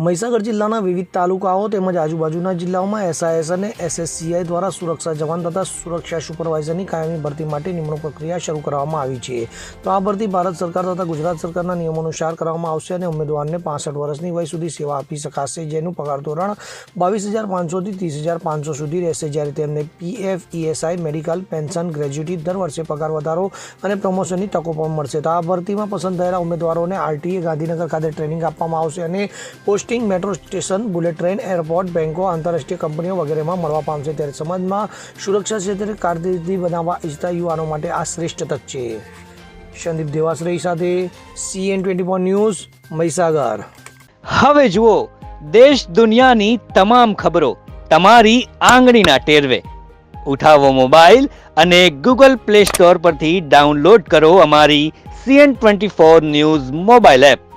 મહીસાગર જિલ્લાના વિવિધ તાલુકાઓ તેમજ આજુબાજુના જિલ્લાઓમાં એસઆઈએસ અને એસએસસીઆઈ દ્વારા સુરક્ષા જવાન તથા સુરક્ષા સુપરવાઇઝરની કાયમી ભરતી માટે નિમણૂક પ્રક્રિયા શરૂ કરવામાં આવી છે. તો આ ભરતી ભારત સરકાર તથા ગુજરાત સરકારના નિયમો અનુસાર કરવામાં આવશે અને ઉમેદવારને પાસઠ વર્ષની વય સુધી સેવા આપી શકાશે જેનું પગાર ધોરણ બાવીસ હજાર પાંચસોથી ત્રીસ હજાર પાંચસો સુધી રહેશે. જ્યારે તેમને PF ESI medical, pension, gratuity દર વર્ષે પગાર વધારો અને પ્રમોશનની તકો પણ મળશે. તો આ ભરતીમાં પસંદ થયેલા ઉમેદવારોને આરટીએ ગાંધીનગર ખાતે ટ્રેનિંગ આપવામાં આવશે અને posting metro station, bullet train, airport, બેંકો, આંતરરાષ્ટ્રીય કંપનીઓ વગેરેમાં મળવા પામશે ત્યારે સમાજમાં સુરક્ષા ક્ષેત્રે કારકિર્દી બનાવવા ઇચ્છતા યુવાનો માટે આ શ્રેષ્ઠ તક છે. સંદીપ દેવાશ્રય સાથે CN twenty four news, Mahisagar. હવે જુઓ, દેશ દુનિયાની તમામ ખબરો તમારી આંગળીના ટેરવે. ઉઠાવો મોબાઈલ અને ગૂગલ પ્લે સ્ટોર પરથી ડાઉનલોડ કરો અમારી CN twenty four news mobile app.